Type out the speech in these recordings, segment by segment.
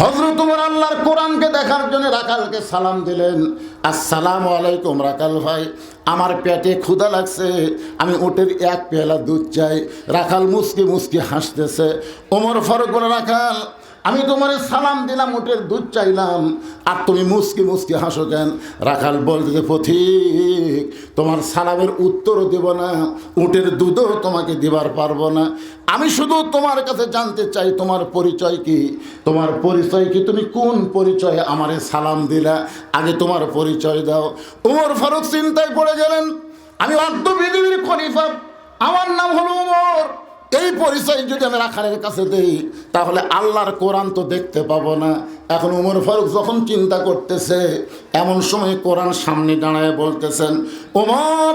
হজরত উমর আল্লাহর কোরআনকে দেখার জন্য রাকালকে সালাম দিলেন। আসসালাম আলাইকুম রাকাল ভাই, আমার পেটে ক্ষুধা লাগছে, আমি ওটের এক পেলা দুধ চাই। রাখাল মুসকি মুসকি হাসতেছে। ওমর ফরক বলে রাখাল আমি তোমার সালাম দিলাম ওটের দুধ চাইলাম। আর তুমি মুসকি মুসকি হাসো কেন? রাখাল বলতে পথিক তোমার সালামের উত্তরও দেব না, উটের দুধও তোমাকে দিবার পারব না। আমি শুধু তোমার কাছে জানতে চাই, তোমার পরিচয় কি? তোমার পরিচয় কি? তুমি কোন পরিচয়ে আমারে সালাম দিলা? আগে তোমার পরিচয় দাও। উমর ফারুক চিন্তায় পড়ে গেলেন। আমি অর্ধ খলিফা, আমার নাম হলো উমর। এই পরিচয় যদি আমি রাখালের কাছে দেই, তাহলে আল্লাহর কোরআন তো দেখতে পাবো না। এখন উমর ফারুক যখন চিন্তা করতেছে, এমন সময় কোরআন সামনে দাঁড়ায় বলতেছেন ওমর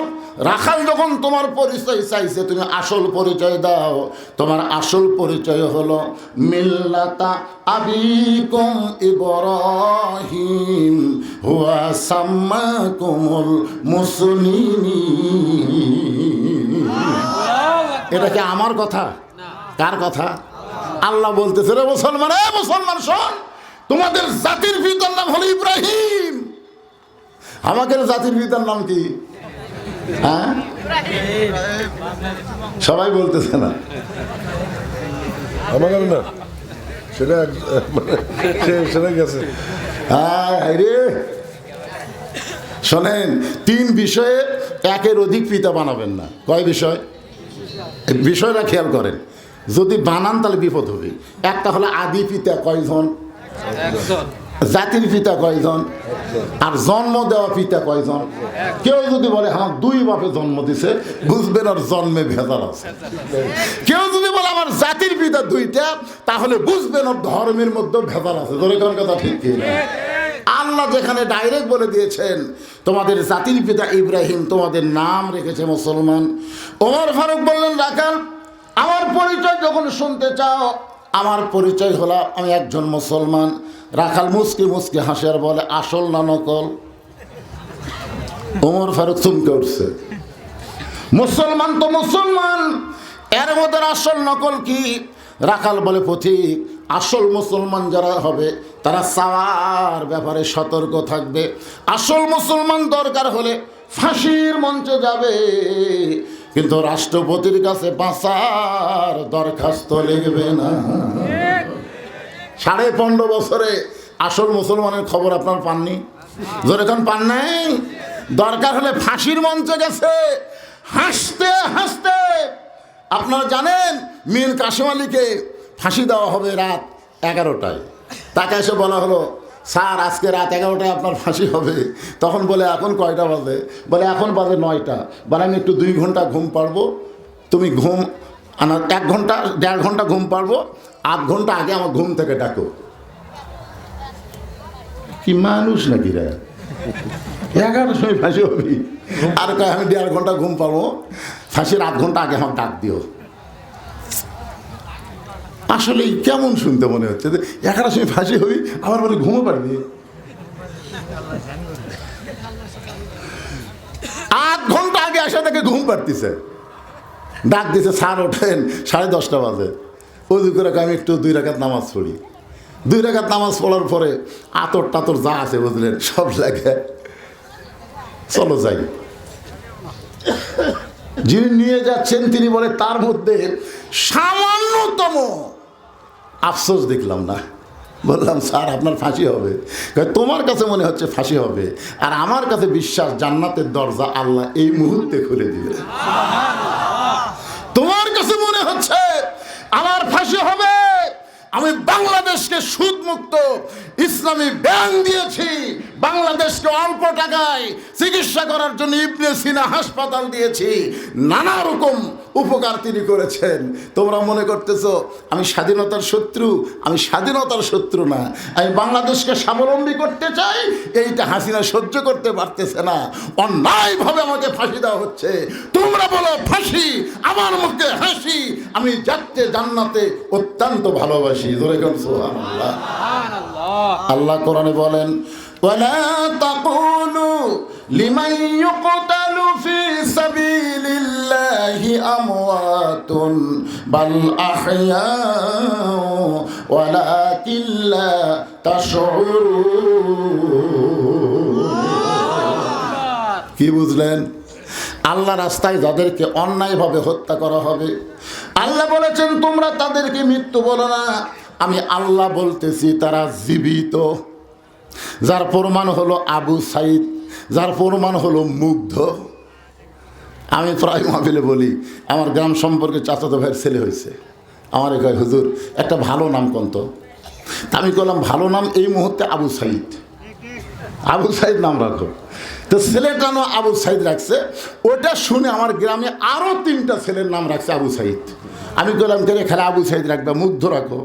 রাখাল যখন তোমার পরিচয় চাইছে, তুমি আসল পরিচয় দাও। তোমার আসল পরিচয় হলো মিল্লাতা আবিকুম ইব্রাহিম, হুয়া সাম্মাকুমুল মুসলিমিন। এটা কি আমার কথা? কার কথা? আল্লাহ বলতেছে রে মুসলমান এ মুসলমান শোন তোমাদের জাতির পিতার নাম হলো ইব্রাহিম। আমাদের জাতির পিতার নাম কি? হ্যাঁ? সবাই বলতেছে না। নাম না? সেটা এক- মানে সেটা গেছে। হ্যাঁ রে। শোনেন তিন বিষয়ে একের অধিক পিতা বানাবেন না। কয় বিষয়? বিষয়টা খেয়াল করেন যদি বানান তাহলে বিপদ হবে। একটা হলো আদি পিতা কয়জন? জাতির পিতা কয়জন? আর জন্ম দেওয়া পিতা কয়জন? কেউ যদি বলে আমার দুই বাপে জন্ম দিছে বুঝবেন আর জন্মে ভেজাল আছে। কেউ যদি বলে আমার জাতির পিতা দুইটা তাহলে বুঝবেন ওর ধর্মের মধ্যে ভেজাল আছে। ধরে কথা ঠিক কি না? আল্লাহ যেখানে ডাইরেক্ট বলে দিয়েছেন, তোমাদের জাতির পিতা ইব্রাহিম তোমাদের নাম রেখেছে মুসলমান। ওমর ফারুক বললেন, রাখাল, আমার পরিচয় যখন শুনতে চাও, আমার পরিচয় হলো আমি একজন মুসলমান। রাখাল মুসকি মুসকি হাসিয়ার বলে, আসল না নকল? ওমর ফারুক চমকে উঠছে। মুসলমান তো মুসলমান, এর মধ্যে আসল নকল কি? রাখাল বলে, পথিক আসল মুসলমান যারা হবে, তারা চাওয়ার ব্যাপারে সতর্ক থাকবে। আসল মুসলমান দরকার হলে ফাঁসির মঞ্চে যাবে। কিন্তু রাষ্ট্রপতির কাছে বাঁচার দরখাস্ত লিখবে না। সাড়ে পনেরো বছরে আসল মুসলমানের খবর আপনার পাননি? যেরকম পান নাই? দরকার হলে ফাঁসির মঞ্চে গেছে। হাসতে হাসতে, আপনারা জানেন, মীর কাশিম আলীকে ফাঁসি দেওয়া হবে রাত এগারোটায়। তাকে এসে বলা হলো, স্যার, আজকে রাত এগারোটায় আপনার ফাঁসি হবে। তখন বলে, এখন কয়টা বাজে? বলে, এখন বাজে নয়টা। বলে, আমি একটু দুই ঘণ্টা ঘুম পারব তুমি ঘুম, আনা- এক ঘণ্টা, দেড় ঘণ্টা ঘুম পারব আধ ঘণ্টা আগে আমার ঘুম থেকে ডাকো। কি মানুষ নাকি রে? এগারোটার সময় ফাঁসি হবি। আর আমি দেড় ঘণ্টা ঘুম পাবো ফাঁসির আধ ঘণ্টা আগে আমার ডাক দিও। আসলে কেমন শুনতে মনে হচ্ছে? যে সময় ফাঁসি হবি আমার বলে ঘুমো পারবি আধ ঘণ্টা আগে আসা থেকে ঘুম পাড়তিছে। ডাক দিছে, স্যার, ওঠেন, সাড়ে দশটা বাজে। উজু করে আমি একটু দুই রাখাত নামাজ পড়ি। দুই রাখাত নামাজ পড়ার পরে আতর টাতর যা আছে বুঝলেন, সব লাগে। চলো যাই। যিনি নিয়ে যাচ্ছেন, তিনি বলে, তার মধ্যে সামান্যতম আফসোস দেখলাম না। বললাম, স্যার, আপনার ফাঁসি হবে। তোমার কাছে মনে হচ্ছে ফাঁসি হবে। আর আমার কাছে বিশ্বাস, জান্নাতের দরজা আল্লাহ এই মুহূর্তে খুলে দিবে। তোমার কাছে মনে হচ্ছে আমার ফাঁসি হবে? আমি বাংলাদেশকে সুদমুক্ত ইসলামী ব্যাংক দিয়েছি। বাংলাদেশকে অল্প টাকায় চিকিৎসা করার জন্য ইবনে সিনা হাসপাতাল দিয়েছি। নানা রকম উপকার তিনি করেছেন। তোমরা মনে করতেছো, আমি স্বাধীনতার শত্রু? আমি স্বাধীনতার শত্রু না। আমি বাংলাদেশকে স্বাবলম্বী করতে চাই, এইটা হাসিনা সহ্য করতে পারতেছে না। অন্যায়ভাবে আমাকে ফাঁসি দেওয়া হচ্ছে। তোমরা বলো, ফাঁসি? আমার মুখে হাসি। আমি যাচ্ছে জান্নাতে অত্যন্ত ভালোবাসি। ধরে কোন সুবহানাল্লাহ। আল্লাহ কোরআনে বলেন ولا تقولوا لمن يقتل في سبيل الله أموات بل أحياء ولكن لا تشعرون কি বুঝলেন আল্লাহ রাস্তায় যাদেরকে অন্যায়ভাবে হত্যা করা হবে আল্লাহ বলেছেন তোমরা তাদেরকে মৃত্যু বলো না আমি আল্লাহ বলতেছি, তারা জীবিত। যার প্রমাণ হলো আবু সাইদ, যার প্রমাণ হলো মুগ্ধ। আমি প্রায় মাহফিলে বলি, আমার গ্রাম সম্পর্কে চাচাতো ভাইয়ের ছেলে হয়েছে। আমার এখানে হুজুর, একটা ভালো নাম কন্ত। আমি বললাম ভালো নাম এই মুহূর্তে আবু সাইদ। আবু সাইদ নাম রাখো। তো ছেলেটা নাম আবু সাইদ রাখছে? ওটা শুনে আমার গ্রামে আরও তিনটা ছেলের নাম রাখছে আবু সাইদ। আমি বললাম কে খেলা আবু সাইদ রাখবে, মুগ্ধ রাখো।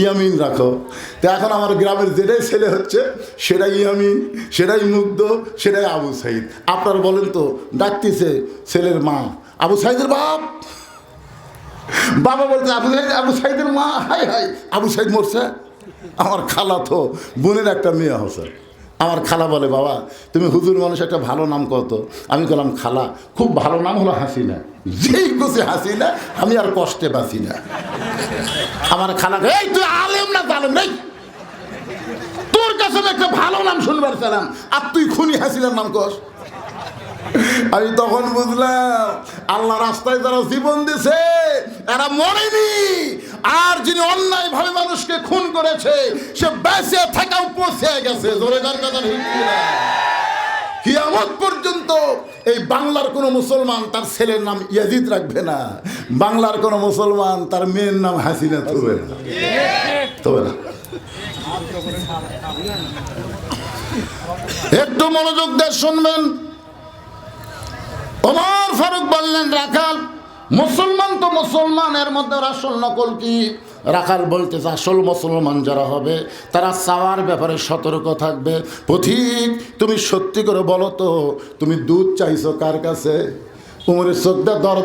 ইয়ামিন রাখো। তো এখন আমার গ্রামের যেটাই ছেলে হচ্ছে, সেটাই ইয়ামিন, সেটাই মুগ্ধ, সেটাই আবু সাইদ। আপনার বলেন তো, ডাকতেছে ছেলের মা, আবু সাইদের বাপ? বাবা বলছে, আবু সাইদ, আবু সাইদের মা? হাই হাই আবু সাইদ মরছে, আমার খালা তো বোনের একটা মেয়ে হচ্ছে আমার খালা বলে, বাবা, তুমি হুজুর মানুষ, একটা ভালো নাম কত আমি বললাম খালা, খুব ভালো নাম হলো হাসিনা। যেই বসে হাসিনা, আমি আর কষ্টে বাঁচি না। আমার খালা এই, তুই আলেম না তালেম নেই তোর কাছে একটা ভালো নাম শুনবার চালাম আর তুই খুনি হাসিনার নাম কস? আমি তখন বুঝলাম, আল্লাহ রাস্তায় যারা জীবন দিছে, এরা মরেনি। আর যিনি অন্যায় ভাবে মানুষকে খুন করেছে, সে বেঁচে থাকাও পৌঁছে গেছে। জোরে গান কথা কিয়ামত পর্যন্ত এই বাংলার কোন মুসলমান তার ছেলের নাম ইয়াজিদ রাখবে না। বাংলার কোন মুসলমান তার মেয়ের নাম হাসিনা থবে না। তবে না। একটু মনোযোগ দিয়ে শুনবেন। ওমর ফারুক বললেন, রাখাল, মুসলমান তো মুসলমানের মধ্যে আসল নকল কি? রাখাল বলতেছে আসল মুসলমান যারা হবে, তারা চাওয়ার ব্যাপারে সতর্ক থাকবে। পথিক, তুমি সত্যি করে বলো তো, তুমি দুধ চাইছো কার কাছে? উমরের শ্রদ্ধা দর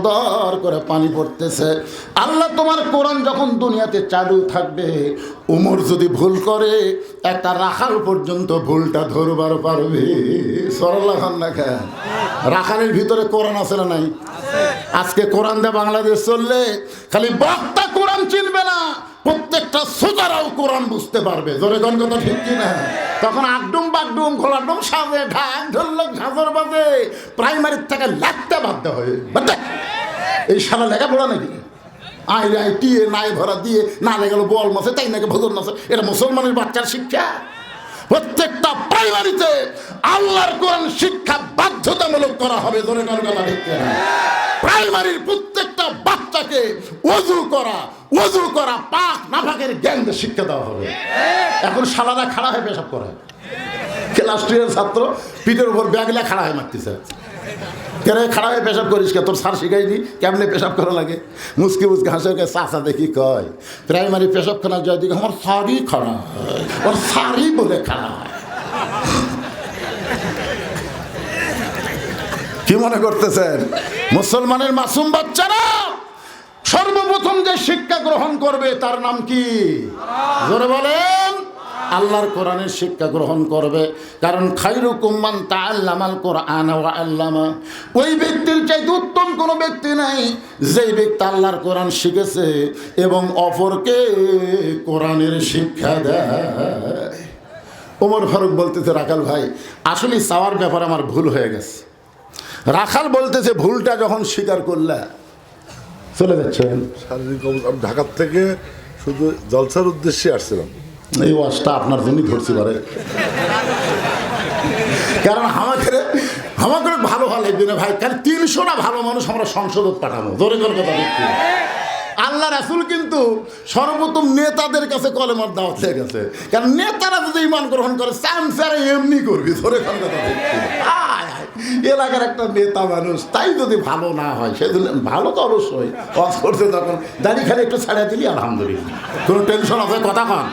করে পানি পড়তেছে। আল্লাহ তোমার কোরআন যখন দুনিয়াতে চালু থাকবে, উমর যদি ভুল করে, একটা রাখাল পর্যন্ত ভুলটা ধরবার পারবে। সরল খান না খান রাখালের ভিতরে কোরআন আছে না নাই? আজকে কোরআন দিয়ে বাংলাদেশ চললে খালি বক্তা প্রত্যেকটা সোজারাও কোরআন বুঝতে পারবে। জোরে কোন কথা ঠিক কিনা? তখন আকডুম বাগডুম, ঘোলাডুম সাজে, ঢাক ঢোলক, ঝাঁঝর বাজে, প্রাইমারির থেকে লাগতে বাধ্য হয়ে। এই সারা লেখাপড়া নাকি? আই আই টিয়ে, নাই ভরা, দিয়ে, না গেল বল মাসে, তাই নাকি ভোজন মাসে? এটা মুসলমানের বাচ্চার শিক্ষা? প্রত্যেকটা প্রাইমারিতে আল্লাহর কোরআন শিক্ষা বাধ্যতামূলক করা হবে, ধরে প্রাইমারির প্রত্যেকটা বাচ্চাকে অজু করা অজু করা পাক নাফাকের জ্ঞান শিক্ষা দেওয়া হবে। এখন সালাদা খাড়া হয়ে পেশাব করে। ক্লাস টুয়েলভ ছাত্র পিঠের উপর ব্যাগলা খাড়া হয়ে মারতেছে। কেন খাড়া হয়ে পেশাব করিস কে? তোর স্যার শিখাইনি কেমনে পেশাব করা লাগে? মুসকি মুসকি হাসে কে চাচা দেখি কয়। প্রাইমারি পেশাবখানা যায় দিকে আমার সারি খাড়া ওর সারি বলে খাড়া কি মনে করতেছেন? মুসলমানের মাসুম বাচ্চারা সর্বপ্রথম যে শিক্ষা গ্রহণ করবে তার নাম কি? জোরে বলেন। আল্লাহর কোরআনের শিক্ষা গ্রহণ করবে। কারণ খাইরু কুম্মান তা আল্লামাল কোরআন আল্লামা। ওই ব্যক্তির চাইতে উত্তম কোনো ব্যক্তি নাই। যেই ব্যক্তি আল্লাহর কোরআন শিখেছে এবং অপরকে কোরআনের শিক্ষা দেয়। ওমর ফারুক বলতেছে, রাখাল ভাই আসলে চাওয়ার ব্যাপার আমার ভুল হয়ে গেছে। রাখাল বলতেছে, ভুলটা যখন স্বীকার করলে চলে যাচ্ছেন ঢাকার থেকে শুধু জলসার উদ্দেশ্যে আসছিলাম। এই ওয়াশটা আপনার জন্যই ধরছি পারে কারণ আমাদের আমাদের ভালো ভালো লাগবে না ভাই। কারণ তিনশোটা ভালো মানুষ আমরা সংসদত পাঠানো ধরে করে কথা আল্লাহ রাসুল কিন্তু সর্বপ্রথম নেতাদের কাছে কলেমার দাওয়াত হয়ে গেছে। কারণ নেতারা যদি ইমান গ্রহণ করে চামচারা এমনি করবি ধরে কথা এলাকার একটা নেতা মানুষ তাই যদি ভালো না হয় সেদিন ভালো তো অবশ্যই। ওয়াজ করতে তখন দাড়ি খালি একটু ছাড়িয়ে দিলি আলহামদুলিল্লাহ। কোনো টেনশন আছে? কথা কন।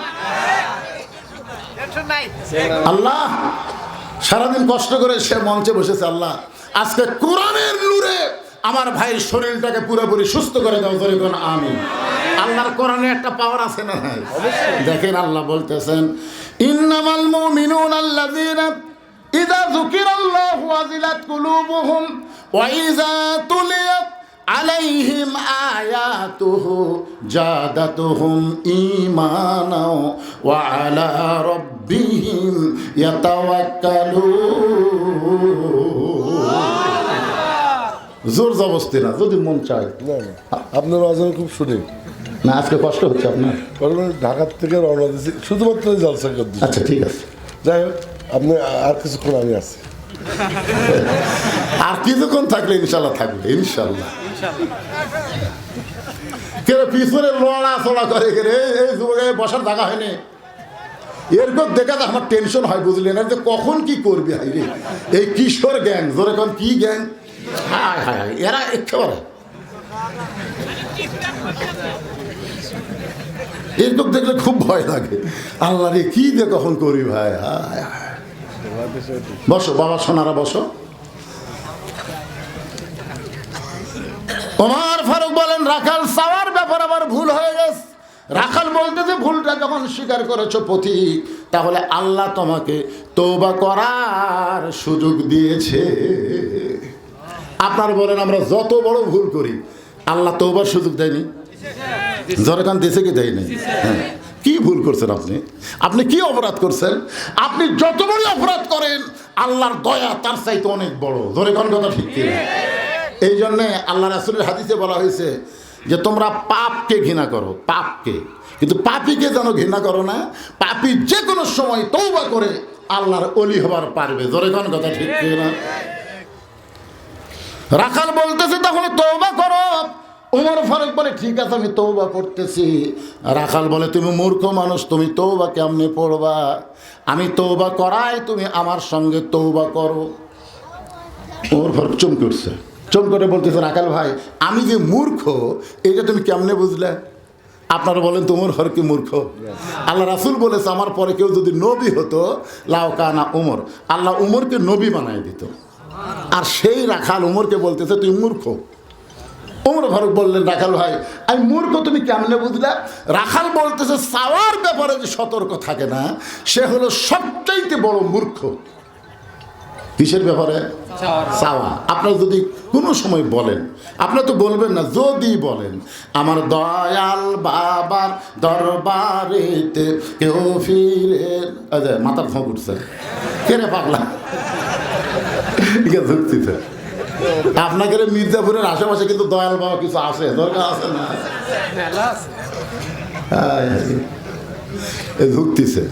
আল্লাহ সারাদিন কষ্ট করে সে মঞ্চে বসেছে আল্লাহ। আজকে কোরআনের নূরে আমার ভাইয়ের শরীরটাকে পুরোপুরি সুস্থ করে দাও ধরে কোন আমি আল্লাহর কোরআনে একটা পাওয়ার আছে না ভাই দেখেন আল্লাহ বলতেছেন ইন্নামাল মুমিনুন আল্লাযীনা ইযা যুকিরাল্লাহু ওয়াজিলাত কুলুবুহুম ওয়া ইযা তুলিয়াত আলাইহিম আয়াতুহু জাদাতুহুম ঈমানাও ওয়া আলা রাব্বিহিম ইয়াতাওয়াক্কালুন। জোর জবস্তি না যদি মন চায়। না না আপনার আজান খুব শুনি। না আজকে কষ্ট হচ্ছে আপনার। কারণ ঢাকার থেকে রওনা দিয়েছি শুধুমাত্র জলসা করে দিচ্ছি আচ্ছা ঠিক আছে। যাই হোক আপনি আর কিছুক্ষণ আমি আছি। আর কিছুক্ষণ থাকলে ইনশাল্লাহ থাকবে ইনশাল্লাহ। কেন পিছনে লড়া চড়া করে রে এই যুবকে বসার জায়গা হয়নি। এরপর দেখা যায় আমার টেনশন হয় বুঝলেন? না যে কখন কি করবি হাই রে এই কিশোর গ্যাং জোরে কোন কি গ্যাং হায় হায় হায়, এরা একেবারে এরকম দেখলে খুব ভয় লাগে। আল্লাহ রে কি যে কখন করবি ভাই বসো বাবা সোনারা বসো। ওমর ফারুক বলেন রাখাল সাওয়ার ব্যাপার আবার ভুল হয়ে গেছে। রাখাল বলতে যে ভুলটা যখন স্বীকার করেছ পথিক তাহলে আল্লাহ তোমাকে তৌবা করার সুযোগ দিয়েছে। আপনার বলেন, আমরা যত বড় ভুল করি, আল্লাহ তৌবার সুযোগ দেয়নি? জরকান দেশে কি দেয়নি? হ্যাঁ। কি ভুল করছেন আপনি? আপনি কি অপরাধ করছেন? আপনি যত বড় অপরাধ করেন, আল্লাহর দয়া তার চাইতে অনেক বড়। ধরে কথা ঠিক এই জন্যে আল্লাহ রাসুলের হাদিসে বলা হয়েছে যে, তোমরা পাপকে ঘৃণা করো, পাপকে। কিন্তু পাপিকে যেন ঘৃণা করো না, পাপি যে কোনো সময় তৌবা করে আল্লাহর অলি হবার পারবে। কোন কথা ঠিক না? রাখাল বলতেছে, তাহলে তৌবা করো। উমর ফারুক বলে, ঠিক আছে, আমি তৌবা করতেছি। রাখাল বলে, তুমি মূর্খ মানুষ, তুমি তৌবা কেমনে পড়বা? আমি তৌবা করাই, তুমি আমার সঙ্গে তৌবা করো। ওর ফারুক চুম করছে। চুম করে বলতেছে, রাখাল ভাই, আমি যে মূর্খ, এটা তুমি কেমনে বুঝলে? আপনারা বলেন তোমার হর কি মূর্খ? আল্লাহ রাসুল বলেছে, আমার পরে কেউ যদি নবী হতো লাও কানা উমর। আল্লাহ উমরকে নবী বানাই দিত। আর সেই রাখাল উমরকে বলতেছে তুই মূর্খ। ওমর ফারুক বললেন রাখাল ভাই আমি মূর্খ তুমি কেমনে বুঝলে? রাখাল বলতেছে সাওয়ার ব্যাপারে যে সতর্ক থাকে না সে হলো সবচাইতে বড় মূর্খ। কিসের ব্যাপারে? চাওয়া আপনার যদি কোনো সময় বলেন আপনার তো বলবেন না যদি বলেন আমার দয়াল বাবার দরবারেতে কেউ ফিরে আচ্ছা মাথার ফোঁক উঠছে কে রে পাগলা? আছে আপনাকে মির্জাপুরের আশেপাশে কিন্তু দয়াল বাবা কিছু আছে দরকার আছে না। ঢুকতেছে।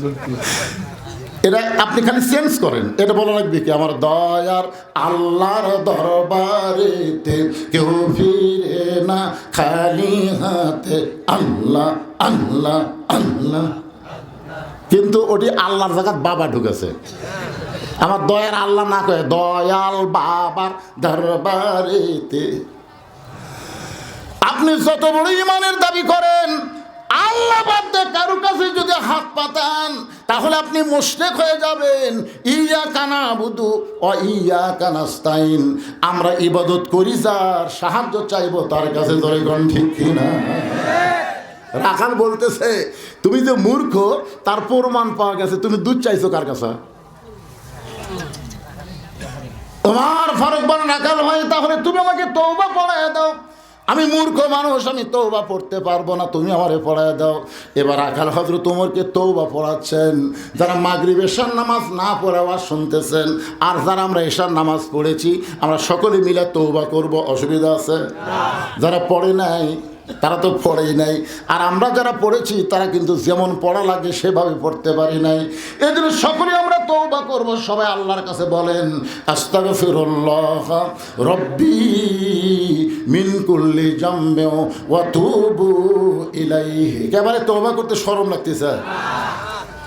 এটা আপনি খালি চেঞ্জ করেন এটা বলা লাগবে কি? আমার দয়ার আল্লাহর দরবারেতে কেউ ফিরে না খালি হাতে আল্লাহ আল্লাহ আল্লাহ। কিন্তু ওটি আল্লাহর জায়গাত বাবা ঢুকেছে। আমার দয়ার আল্লাহ না কয়ে, দয়াল বাবার দরবারেতে। আপনি যত বড় ইমানের দাবি করেন, আল্লাহ বাদে কারও কাছে যদি হাত পাতান, তাহলে আপনি মুশরিক হয়ে যাবেন। ইয়া কানা বুধু ও ইয়া কানাস্তাইন আমরা ইবাদত করি, যার সাহায্য চাইব, তার কাছে ধরে গণ ঠিক কিনা? রাখাল বলতেছে, তুমি যে মূর্খ, তার প্রমাণ পাওয়া গেছে। তুমি দুধ চাইছো কার কাছে? তোমার ফারুক বলেন রাখাল ভাই তাহলে তুমি আমাকে তৌবা পড়ায় দাও। আমি মূর্খ মানুষ, আমি তৌবা পড়তে পারব না, তুমি আমারে পড়ায় দাও। এবার আকাল হজরত তোমারকে তৌবা পড়াচ্ছেন, যারা মাগরিব এশার নামাজ না পড়ে আওয়াজ শুনতেছেন, আর যারা আমরা এশার নামাজ পড়েছি, আমরা সকলে মিলে তৌবা করব, অসুবিধা আছে? যারা পড়ে নাই তারা তো পড়েই নাই। আর আমরা যারা পড়েছি, তারা কিন্তু যেমন পড়া লাগে, সেভাবে পড়তে পারি নাই। এই জন্য সকলে আমরা তৌবা করব। সবাই আল্লাহর কাছে বলেন, আস্তাগফিরুল্লাহ রব্বি মিন কুল্লি জামবে ওয়া তুবু ইলাইহি। একেবারে তৌবা করতে শরম লাগতেছে?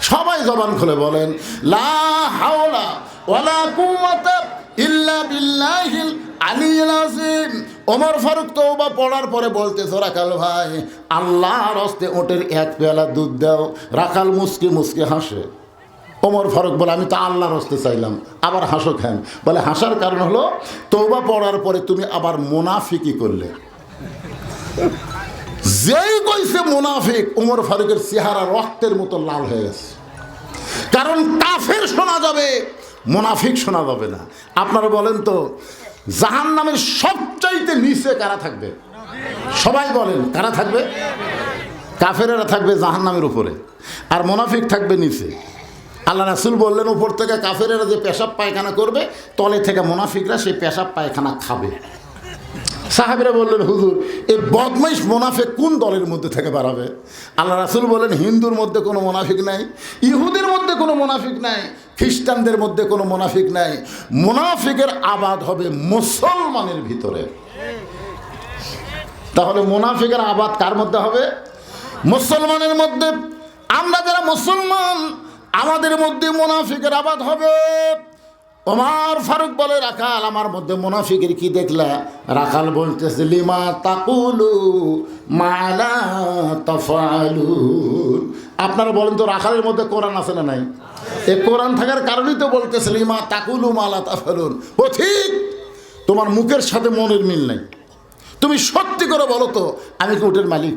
সবাই জবান খুলে বলেন, লা হাওলা ওয়ালা কুওয়াতা ইল্লা বিল্লাহিল আলিয়্যিল আযীম। ওমর ফারুক তওবা পড়ার পরে বলতেছে, রাখাল ভাই, আল্লাহর হস্তে ওটের এক পেয়ালা দুধ দাও, রাখাল মুসকে মুসকে হাসে। ওমর ফারুক বলে, আমি তো আল্লাহর হস্তে চাইলাম, আবার হাসো খান বলে, হাসার কারণ হলো তৌবা পড়ার পরে তুমি আবার মুনাফিকি করলে। যেই কইছে মুনাফিক উমর ফারুকের চেহারা রক্তের মতো লাল হয়ে গেছে। কারণ কাফের শোনা যাবে, মুনাফিক শোনা যাবে না। আপনারা বলেন তো জাহান নামের সবচাইতে নিচে কারা থাকবে? সবাই বলেন, কারা থাকবে? কাফেরেরা থাকবে জাহান নামের উপরে, আর মোনাফিক থাকবে নিচে। আল্লাহ রাসুল বললেন, উপর থেকে কাফেরেরা যে পেশাব পায়খানা করবে, তলে থেকে মোনাফিকরা সেই পেশাব পায়খানা খাবে। সাহাবিরা বললেন, হুজুর এই বদমাইশ মোনাফিক কোন দলের মধ্যে থেকে বাড়াবে আল্লাহ রাসুল বলেন, হিন্দুর মধ্যে কোনো মোনাফিক নাই, ইহুদের মধ্যে কোনো মোনাফিক নাই, খ্রিস্টানদের মধ্যে কোনো মোনাফিক নাই। মোনাফিকের আবাদ হবে মুসলমানের ভিতরে। তাহলে মোনাফিকের আবাদ কার মধ্যে হবে? মুসলমানের মধ্যে। আমরা যারা মুসলমান, আমাদের মধ্যে মোনাফিকের আবাদ হবে। ওমার ফারুক বলে, রাখাল, আমার মধ্যে মুনাফিকের কি দেখলা? রাখাল বলতেছে, লিমা তাকুলু মালা তফালু আপনারা বলেন তো, রাখালের মধ্যে কোরআন আছে না নাই? এই কোরআন থাকার কারণেই তো বলতেছে, লিমা তাকুলু মালা তাফালুন। ও ঠিক, তোমার মুখের সাথে মনের মিল নাই। তুমি সত্যি করে বলো তো, আমি কি উটের মালিক?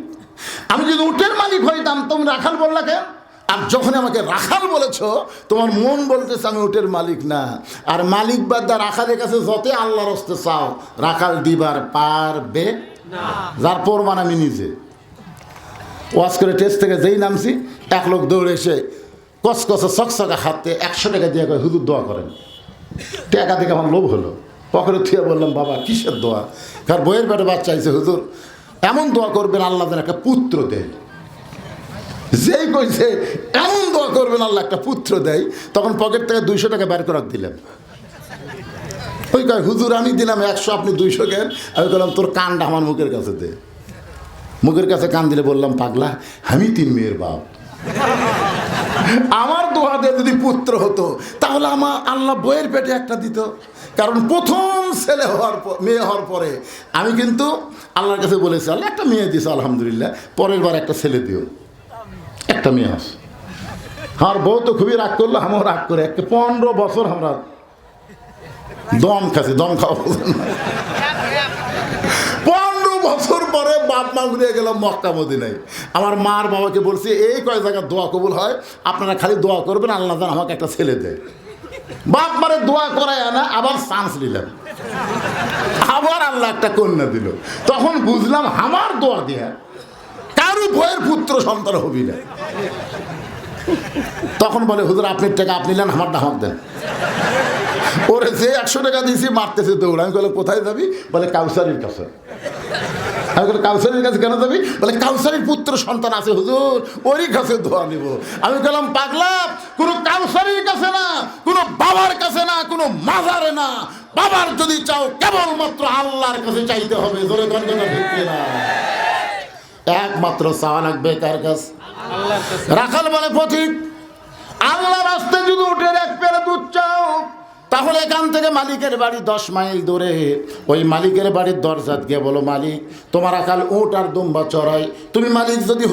আমি যদি উটের মালিক হইতাম, তুমি রাখাল বললা কেন? আর যখন আমাকে রাখাল বলেছ তোমার মন বলতেছে আমি উটের মালিক না। আর মালিক বাদ্দা রাখালের কাছে যতই আল্লাহর হস্তে চাও রাখাল দিবার পারবে? যার প্রমাণ আমি নিজে। ওয়াজ করে টেস্ট থেকে যেই নামছি এক লোক দৌড়ে এসে কসকসে চকচকা হাতে একশো টাকা দিয়ে করে হুজুর দোয়া করেন। টাকা থেকে আমার লোভ হলো। পকেটে থুয়ে বললাম বাবা কিসের দোয়া? কার বইয়ের পেটে বাচ্চা আইছে হুজুর এমন দোয়া করবেন আল্লাহ একটা পুত্র দেয় যেই কইছে, এমন দোয়া করবেন, আল্লাহ একটা পুত্র দেয়। তখন পকেট থেকে দুইশো টাকা বের করে দিলেন। ওই কয়, হুজুর, আমি দিলাম একশো, আপনি দুইশো কেন আমি বললাম তোর কানটা আমার মুখের কাছে দে। মুখের কাছে কান দিলে বললাম, পাগলা, আমি তিন মেয়ের বাপ। আমার দোয়াতে যদি পুত্র হতো, তাহলে আমার আল্লাহ বইয়ের পেটে একটা দিত। কারণ প্রথম ছেলে হওয়ার পর, মেয়ে হওয়ার পরে আমি কিন্তু আল্লাহর কাছে বলেছি, আল্লাহ, একটা মেয়ে দিস আলহামদুলিল্লাহ, পরের বার একটা ছেলে দিও। একটা মেয়ে আস আমার বউ তো খুবই রাগ করল আমার রাগ করে। একটা পনেরো বছর আমরা দম খাচ্ছি, দম খাওয়া পনেরো বছর পরে বাপ মা ঘুরে গেলাম মক্কা মদিনায়। আমার মার বাবাকে বলছি, এই কয় জায়গায় দোয়া কবুল হয়? আপনারা খালি দোয়া করবেন, আল্লাহ যেন আমাকে একটা ছেলে দেয়। বাপ মারে দোয়া করায় না আবার চান্স নিলাম আবার আল্লাহ একটা কন্যা দিল। তখন বুঝলাম, আমার দোয়া দিয়া কারও ভয়ের পুত্র সন্তান হবি না। তখন বলে, হুজুর, আপনি টাকা আপনি নেন আমার ডাহাক দেন। ওরে, যে একশো টাকা দিয়েছি, মারতেছে দৌড়। আমি বলে কোথায় যাবি? বলে, কাউসারির কাছে। আমি বলে কাউসারির কাছে কেন যাবি? বলে, কাউসারির পুত্র সন্তান আছে, হুজুর, ওরই কাছে দোয়া নিব। আমি গেলাম পাগলা, কোনো কাউসারির কাছে না, কোনো বাবার কাছে না, কোনো মাজারে না। বাবার যদি চাও, কেবলমাত্র আল্লাহর কাছে চাইতে হবে। জোরে গঞ্জনা না। একমাত্র চাওয়া লাগবে তার কাছে? রাখাল বলে, পথিক আল্লাহ রাস্তায় যদি উঠে এক পেরে দুধ চাও, তাহলে এখান থেকে মালিকের বাড়ি দশ মাইল দূরে। ওই মালিকের বাড়ির দরজাত গিয়ে বলো, মালিক, তোমার আকাল উট আর দুম্বা চড়াই। তুমি মালিক যদি